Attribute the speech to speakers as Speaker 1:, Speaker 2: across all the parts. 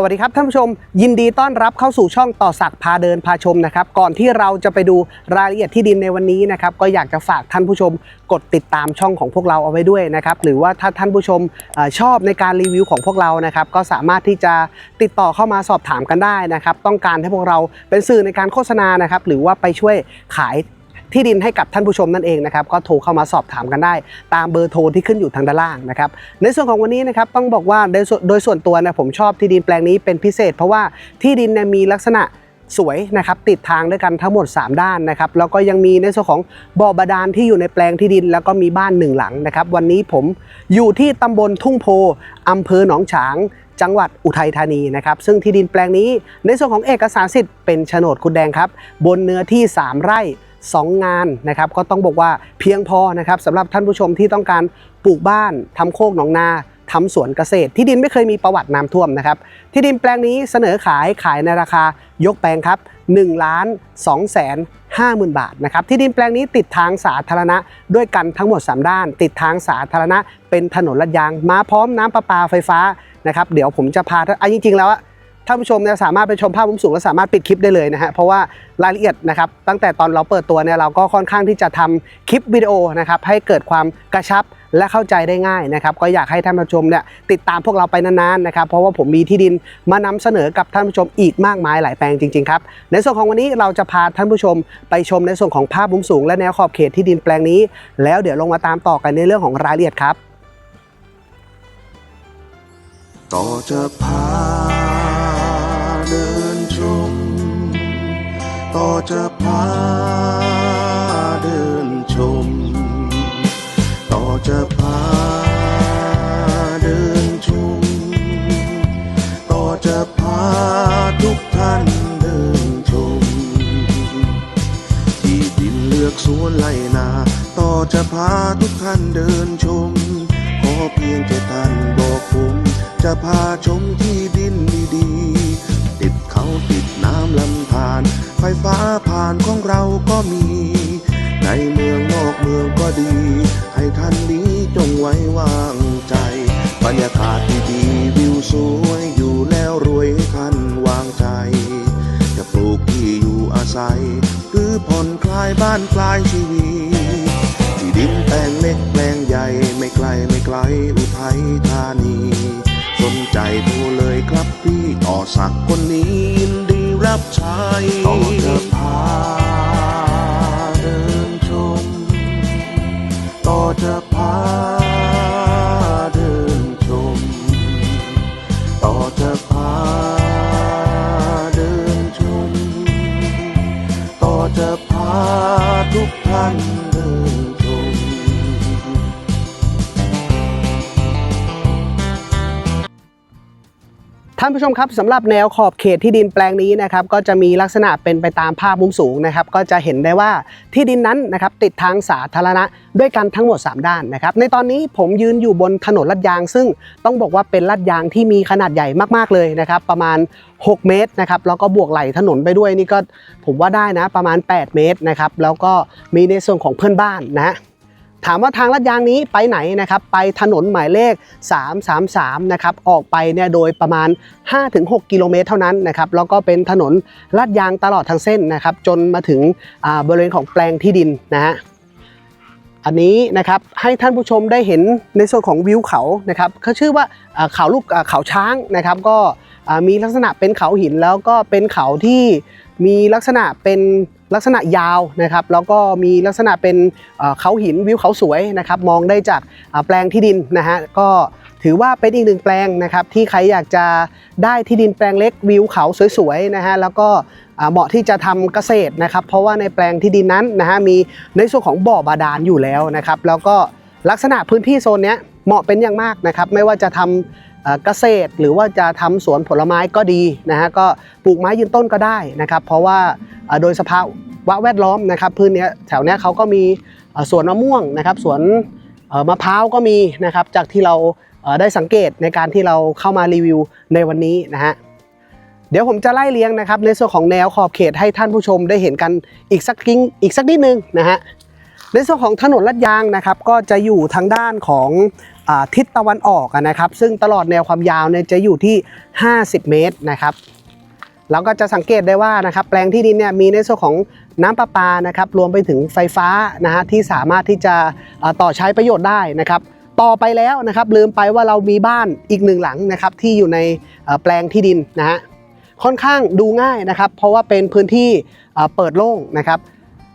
Speaker 1: สวัสดีครับท่านผู้ชม ยินดีต้อนรับเข้าสู่ช่องต่อสักพาเดินพาชมนะครับก่อนที่เราจะไปดูรายละเอียดที่ดินในวันนี้นะครับก็อยากจะฝากท่านผู้ชมกดติดตามช่องของพวกเราเอาไว้ด้วยนะครับหรือว่าถ้าท่านผู้ชมอชอบในการรีวิวของพวกเรานะครับก็สามารถที่จะติดต่อเข้ามาสอบถามกันได้นะครับต้องการให้พวกเราเป็นสื่อในการโฆษณานะครับหรือว่าไปช่วยขาย ที่ดินให้กับท่านผู้ชมนั่นเองนะครับก็โทรเข้ามาสอบถามกันได้ ตามเบอร์โทรที่ขึ้นอยู่ทางด้านล่างนะครับในส่วนของวันนี้นะครับต้องบอกว่าโดยส่วนโดยส่วนตัวนะผมชอบที่ดินแปลงนี้เป็นพิเศษ เพราะว่าที่ดินเนี่ยมีลักษณะสวยนะครับติดทางด้วยกันทั้งหมด 3 ด้านนะครับแล้วก็ยังมีในส่วนของบ่อบาดาลที่อยู่ในแปลงที่ดิน แล้วก็มีบ้านหนึ่งหลังนะครับวันนี้ผมอยู่ที่ตำบลทุ่งโพอำเภอหนองฉาง จังหวัดอุทัยธานีนะครับซึ่งที่ดินแปลงนี้ในส่วนของเอกสารสิทธิ์เป็นโฉนดคุณแดงครับ บนเนื้อที่ 3 ไร่ 2 งานนะครับก็ต้องบอกว่าเพียงพอนะครับสำหรับท่านผู้ชมที่ต้องการปลูกบ้านทำโคกหนองนาทำสวนเกษตร ที่ดินไม่เคยมีประวัติน้ำท่วมนะครับ ที่ดินแปลงนี้เสนอขายขายในราคายกแปลงครับ1ล้าน2แสน50,000 บาทนะครับที่ดินแปลงนี้ติดทางสาธารณะด้วยกันทั้งหมด 3 ด้าน ติดทางสาธารณะ เป็นถนนลาดยางมาพร้อมน้ำประปาไฟฟ้านะครับเดี๋ยวผมจะพาท่านอะจริงๆแล้ว ท่านผู้ชมเนี่ยสามารถไปชมภาพมุมสูงและสามารถปิดคลิปได้เลยนะฮะเพราะว่ารายละเอียดนะครับตั้งแต่ตอนเราเปิดตัวเนี่ยเราก็ค่อนข้างที่จะทำคลิปวิดีโอนะครับให้เกิดความกระชับและเข้าใจได้ง่ายนะครับก็อยากให้ท่านผู้ชมเนี่ยติดตามพวกเราไปนานๆนะครับเพราะว่าผมมีที่ดินมานำเสนอกับท่านผู้ชมอีกมากมายหลายแปลงจริงๆครับในส่วนของวันนี้เราจะพาท่านผู้ชมไปชมในส่วนของภาพมุมสูง และแนวขอบเขตที่ดินแปลงนี้ แล้วเดี๋ยวลงมาตามต่อกันในเรื่องของรายละเอียดครับ
Speaker 2: ต่อจะพา ต่อจะพาเดินชม ต่อจะพาเดินชม ต่อจะพาทุกท่านเดินชม ที่ดินเลือกสวนไล่นา ต่อจะพาทุกท่านเดินชม ขอเพียงแค่ท่านบอกผม จะพาชมที่ ฟ้าผ่านของเราก็มี ในเมืองนอกเมืองก็ดี ให้ท่านนี้จงไว้วางใจ บรรยากาศดีๆวิวสวยอยู่แล้วรวยให้ท่านวางใจ จะปลูกที่อยู่อาศัย หรือผ่อนคลายบ้านคลายชีวิตที่ดินแปลงเล็กแปลงใหญ่ไม่ไกลไม่ไกลอุทัยธานี สนใจโทรเลยครับพี่ต่อสักคนนี้ รับใช้ต้องจะพาเดินชมต่อจะพาเดินชมต่อจะพาเดินชมต่อจะพาทุกท่านา
Speaker 1: นผู้ชมครับสำหรับแนวขอบเขตที่ดินแปลงนี้นะครับก็จะมีลักษณะเป็นไปตามภาพมุมสูงนะครับก็จะเห็นได้ว่าที่ดินนั้นนะครับติดทางสาธารณะด้วยกันทั้งหมด 3 ด้านนะครับในตอนนี้ผมยืนอยู่บนถนนลาดยาง ซึ่งต้องบอกว่าเป็นลาดยางที่มีขนาดใหญ่มากๆเลยนะครับประมาณ 6 เมตรนะครับแล้วก็บวกไหลถนนไปด้วยนี่ก็ผมว่าได้นะประมาณ 8 เมตรนะครับแล้วก็มีในส่วนของเพื่อนบ้านนะ ถามว่าทางลาดยางนี้ไปไหนนะครับ ไปถนนหมายเลข 333 นะครับ ออกไปเนี่ยโดยประมาณ 5-6 กิโลเมตรเท่านั้นนะครับ แล้วก็เป็นถนนลาดยางตลอดทั้งเส้นนะครับ จนมาถึงบริเวณของแปลงที่ดินนะฮะ อันนี้นะครับให้ท่านผู้ชมได้เห็นในส่วนของวิวเขานะครับเขาชื่อว่าเขาลูกเขาช้างนะครับ ก็มีลักษณะเป็นเขาหินแล้วก็เป็นเขาที่มีลักษณะเป็น ลักษณะยาวนะครับแล้วก็มีลักษณะเป็นเขาหินวิวเขาสวยนะครับมองได้จากแปลงที่ดินนะฮะก็ถือว่าเป็นอีกหนึ่งแปลงนะครับที่ใครอยากจะได้ที่ดินแปลงเล็กวิวเขาสวยๆนะฮะแล้วก็เหมาะที่จะทำเกษตรนะครับเพราะว่าในแปลงที่ดินนั้นนะฮะมีในส่วนของบ่อบาดาลอยู่แล้วนะครับแล้วก็ลักษณะพื้นที่โซนนี้เหมาะเป็นอย่างมากนะครับไม่ว่าจะทำ เกษตร หรือว่าจะทำสวนผลไม้ก็ดีนะฮะก็ปลูกไม้ยืนต้นก็ได้นะครับ เพราะว่าโดยสภาวะแวดล้อมนะครับพื้นเนี้ยแถวนี้เขาก็มีสวนมะม่วงนะครับสวนมะพร้าวก็มีนะครับจากที่เราได้สังเกตในการที่เราเข้ามารีวิวในวันนี้นะฮะเดี๋ยวผมจะไล่เลี้ยงนะครับในส่วนของแนวขอบเขตให้ท่านผู้ชมได้เห็นกันอีกสักกิ้งอีกสักนิดนึงนะฮะในส่วนของถนนลาดยางนะครับก็จะอยู่ทางด้านของ ทิศตะวันออกนะครับ ซึ่งตลอดแนวความยาวเนี่ยจะอยู่ที่ 50 เมตรนะครับแล้วก็จะสังเกตได้ว่านะครับแปลงที่ดินเนี่ยมีในส่วนของน้ำประปานะครับรวมไปถึงไฟฟ้านะฮะที่สามารถที่จะต่อใช้ประโยชน์ได้นะครับ ต่อไปแล้วนะครับลืมไปว่าเรามีบ้านอีกหนึ่งหลังนะครับที่อยู่ในแปลงที่ดินนะฮะค่อนข้างดูง่ายนะครับ เพราะว่าเป็นพื้นที่เปิดโล่งนะครับ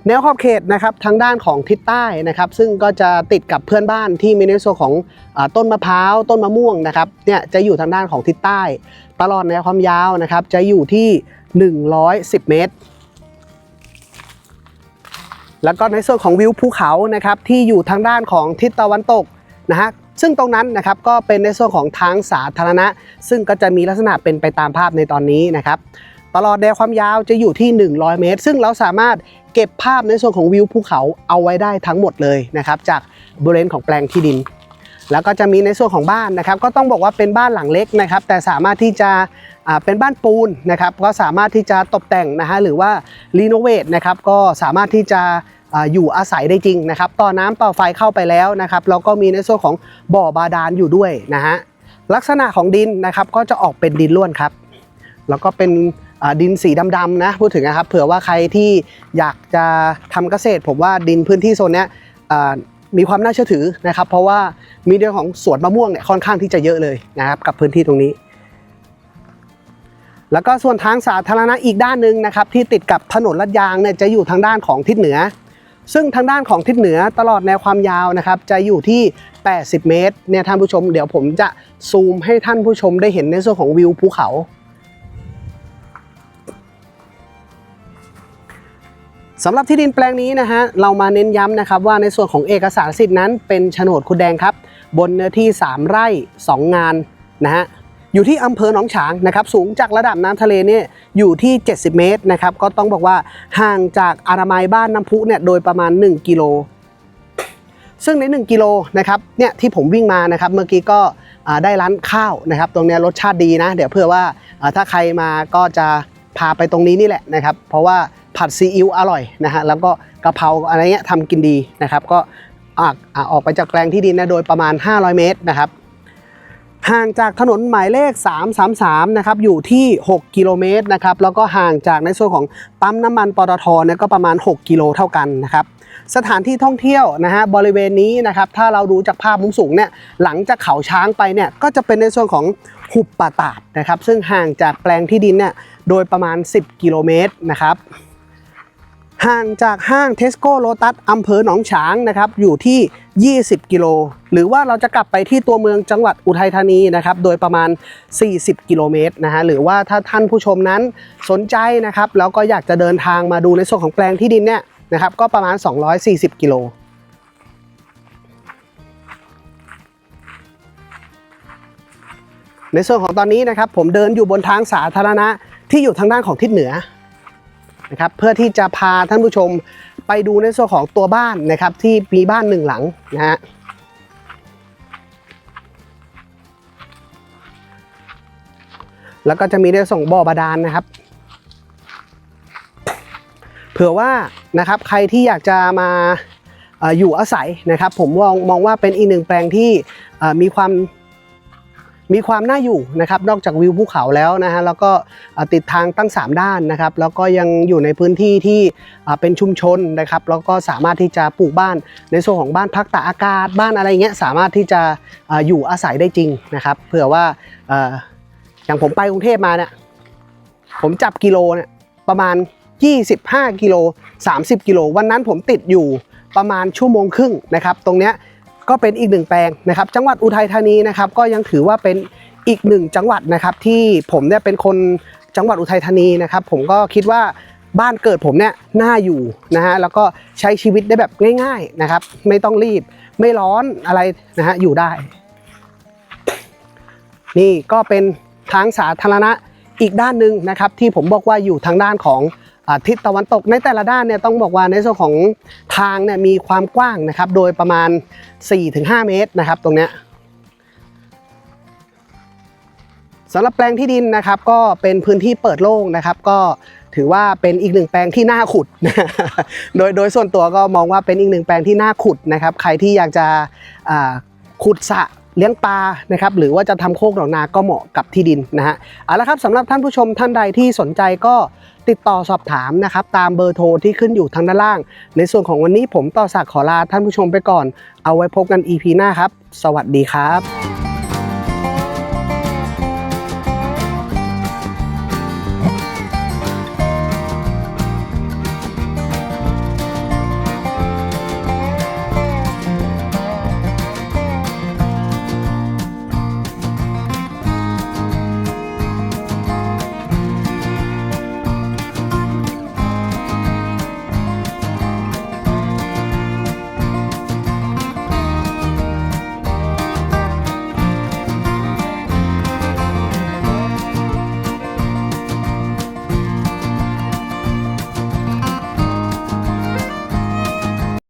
Speaker 1: แนวขอบเขตนะครับทางด้านของทิศใต้นะครับ ซึ่งก็จะติดกับเพื่อนบ้านที่มีในส่วนของอต้นมะพร้าวต้นมะม่วงนะครับเนี่ยจะอยู่ทางด้านของทิศใต้ ตลอดแนวความยาวนะครับจะอยู่ที่ 110 เมตร แล้วก็ในส่วนของวิวภูเขานะครับที่อยู่ทางด้านของทิศตะวันตกนะฮะซึ่งตรงนั้นนะครับก็เป็นในส่วนของทางสาธารณะ ซึ่งก็จะมีลักษณะเป็นไปตามภาพในตอนนี้นะครับ ตลอดแนวความยาวจะอยู่ที่ 100 เมตร ซึ่งเราสามารถเก็บภาพในส่วนของวิวภูเขาเอาไว้ได้ทั้งหมดเลยนะครับจากบริเวณของแปลงที่ดิน แล้วก็จะมีในส่วนของบ้านนะครับ ก็ต้องบอกว่าเป็นบ้านหลังเล็กนะครับ แต่สามารถที่จะเป็นบ้านปูนนะครับ ก็สามารถที่จะตกแต่งนะฮะหรือว่ารีโนเวทนะครับก็สามารถที่จะอยู่อาศัยได้จริงนะครับต่อน้ำต่อไฟเข้าไปแล้วนะครับแล้วก็มีในส่วนของบ่อบาดาลอยู่ด้วยนะฮะลักษณะของดินนะครับก็จะออกเป็นดินล้วนครับ แล้วก็เป็น ดินสีดำๆนะพูดถึงนะครับเผื่อว่าใครที่อยากจะทำเกษตร ผมว่าดินพื้นที่โซนนี้มีความน่าเชื่อถือนะครับ เพราะว่ามีเรื่องของสวนมะม่วงเนี่ยค่อนข้างที่จะเยอะเลยนะครับกับพื้นที่ตรงนี้ แล้วก็ส่วนทางสาธารณะอีกด้านหนึ่งนะครับ ที่ติดกับถนนลาดยางเนี่ยจะอยู่ทางด้านของทิศเหนือ ซึ่งทางด้านของทิศเหนือตลอดแนวความยาวนะครับ จะอยู่ที่ 80 เมตรเนี่ยท่านผู้ชม เดี๋ยวผมจะซูมให้ท่านผู้ชมได้เห็นในส่วนของวิวภูเขา สำหรับที่ดินแปลงนี้นะฮะเรามาเน้นย้ำนะครับว่าในส่วนของเอกสารสิทธิ์นั้นเป็นโฉนดคุณแดงครับ บนเนื้อที่ 3 ไร่ 2 งานนะฮะอยู่ที่อำเภอหนองฉางนะครับสูงจากระดับน้ำทะเลเนี่ยอยู่ที่ 70 เมตรนะครับก็ต้องบอกว่าห่างจากอารามัยบ้านน้ำพุเนี่ยโดยประมาณ 1 กิโล ซึ่งใน 1 กิโลนะครับเนี่ยที่ผมวิ่งมานะครับเมื่อกี้ก็ได้ร้านข้าวนะครับตรงเนี้ยรสชาติดีนะ เดี๋ยวเพื่อว่าถ้าใครมาก็จะพาไปตรงนี้นี่แหละนะครับ เพราะว่า ผัดซีอิ๊วอร่อยนะฮะแล้วก็กะเพราอะไรเงี้ยทำกินดีนะครับ ก็อ่าอ่าออกไปจากแปลงที่ดินนะโดยประมาณ 500 เมตรนะครับห่างจากถนนหมายเลข 333 นะครับ อยู่ที่ 6 กิโลเมตรนะครับ แล้วก็ห่างจากในส่วนของปั๊มน้ำมันปตทเนี่ยก็ประมาณ 6 กิโลเท่ากันนะครับ สถานที่ท่องเที่ยวนะฮะบริเวณนี้นะครับ ถ้าเราดูจากภาพมุมสูงเนี่ย หลังจากเขาช้างไปเนี่ย ก็จะเป็นในส่วนของหุบป่าตาดนะครับ ซึ่งห่างจากแปลงที่ดินเนี่ย โดยประมาณ 10 กิโลเมตรนะครับ ห่างจากห้างเทสโก้โ t ตัสอำเภอหนองฉางนะครับอยู่ที่ 20 กิโล หรือว่าเราจะกลับไปที่ตัวเมืองจังหวัดอุทัยธานีนะครับ โดยประมาณ 40 กิโลเมตรนะฮะ หรือว่าถ้าท่านผู้ชมนั้นสนใจนะครับ แล้วก็อยากจะเดินทางมาดูในส่วนของแปลงที่ดินเนี่ยนะครับ ก็ประมาณ 240 กิโลในส่วนของตอนนี้นะครับผมเดินอยู่บนทางสาธารณะที่อยู่ทางด้านของทิศเหนือ นะครับเพื่อที่จะพาท่านผู้ชมไปดูในส่วนของตัวบ้านนะครับที่มีบ้านหนึ่งหลังนะฮะแล้วก็จะมีในส่งบ่อบาดาลนะครับ เผื่อว่านะครับใครที่อยากจะมาอยู่อาศัยนะครับ ผมมองมองว่าเป็นอีกหนึ่งแปลงที่มีความ มีความน่าอยู่นะครับ นอกจากวิวภูเขาแล้วนะฮะแล้วก็ติดทางตั้ง 3 ด้านนะครับ แล้วก็ยังอยู่ในพื้นที่ที่เป็นชุมชนนะครับ แล้วก็สามารถที่จะปลูกบ้านในส่วนของบ้านพักตากอากาศบ้านอะไรเงี้ยสามารถที่จะอยู่อาศัยได้จริงนะครับเผื่อว่าเอ่ออย่างผมไปกรุงเทพมาเนี่ยผมจับกิโลเนี่ยประมาณ 25 กิโล 30 กิโล วันนั้นผมติดอยู่ประมาณชั่วโมงครึ่งนะครับ ตรงเนี้ย ก็เป็นอีกหนึ่งแปลงนะครับ จังหวัดอุทัยธานีนะครับ ก็ยังถือว่าเป็นอีกหนึ่งจังหวัดนะครับที่ผมเนี่ยเป็นคนจังหวัดอุทัยธานีนะครับ ผมก็คิดว่าบ้านเกิดผมเนี่ยน่าอยู่นะฮะแล้วก็ใช้ชีวิตได้แบบง่าย ๆนะครับ ไม่ต้องรีบไม่ร้อนอะไรนะฮะอยู่ได้ นี่ก็เป็นทางสาธารณะอีกด้านหนึ่งนะครับ ที่ผมบอกว่าอยู่ทางด้านของ ทิศตะวันตกในแต่ละด้านเนี่ยต้องบอกว่าในส่วนของทางเนี่ยมีความกว้างนะครับ โดยประมาณ 4-5 เมตรนะครับ ตรงเนี้ยสำหรับแปลงที่ดินนะครับก็เป็นพื้นที่เปิดโล่งนะครับ ก็ถือว่าเป็นอีกหนึ่งแปลงที่น่าขุด โดยโดยส่วนตัวก็มองว่าเป็นอีกหนึ่งแปลงที่น่าขุดนะครับ ใครที่อยากจะขุดสระเลี้ยงปลานะครับหรือว่าจะทำโคกหนองนาก็เหมาะกับที่ดินนะฮะเอาละครับสำหรับท่านผู้ชมท่านใดที่สนใจก็ ติดต่อสอบถามนะครับตามเบอร์โทรที่ขึ้นอยู่ทางด้านล่าง ในส่วนของวันนี้ผมต่อสักขอลาท่านผู้ชมไปก่อน เอาไว้พบกัน EP หน้าครับ สวัสดีครับ